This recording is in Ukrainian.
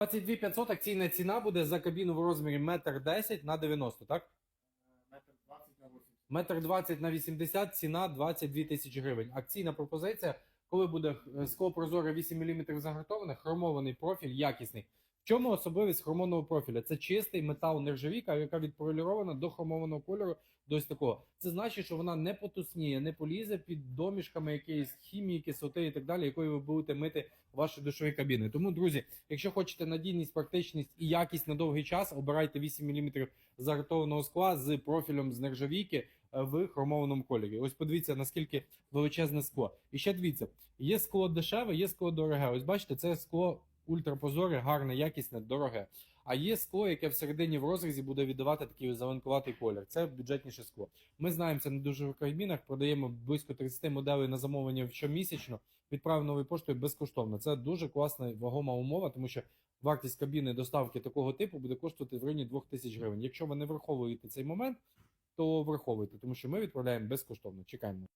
22 500 акційна ціна буде за кабіну в розмірі 1,10 на 90, так? Метр 20 на 80. Метр 20 на 80, ціна 22 тисячі гривень. Акційна пропозиція, коли буде е, скло прозоре 8 мм загартоване, хромований профіль, якісний. Чому особливість хромованого профіля? Це чистий метал нержавіка, яка відполірована до хромованого кольору до ось такого. Це значить, що вона не потусніє, не полізе під домішками якоїсь хімії, кислоти і так далі, якою ви будете мити ваші душові кабіни. Тому, друзі, якщо хочете надійність, практичність і якість на довгий час, обирайте 8 мм загартованого скла з профілем з нержавійки е, в хромованому кольорі. Ось подивіться, наскільки величезне скло. І ще дивіться, є скло дешеве, є скло дороге. Ось бачите, це скло ультрапрозоре, гарне, якісне, дороге. А є скло, яке всередині в розрізі буде віддавати такий зеленкуватий колір. Це бюджетніше скло. Ми знаємо це на дуже кабінах, продаємо близько 30 моделей на замовлення щомісячно. Відправимо новою поштою безкоштовно. Це дуже класна вагома умова, тому що вартість кабіни доставки такого типу буде коштувати в районі 2000 гривень. Якщо ви не враховуєте цей момент, то враховуйте, тому що ми відправляємо безкоштовно. Чекаємо.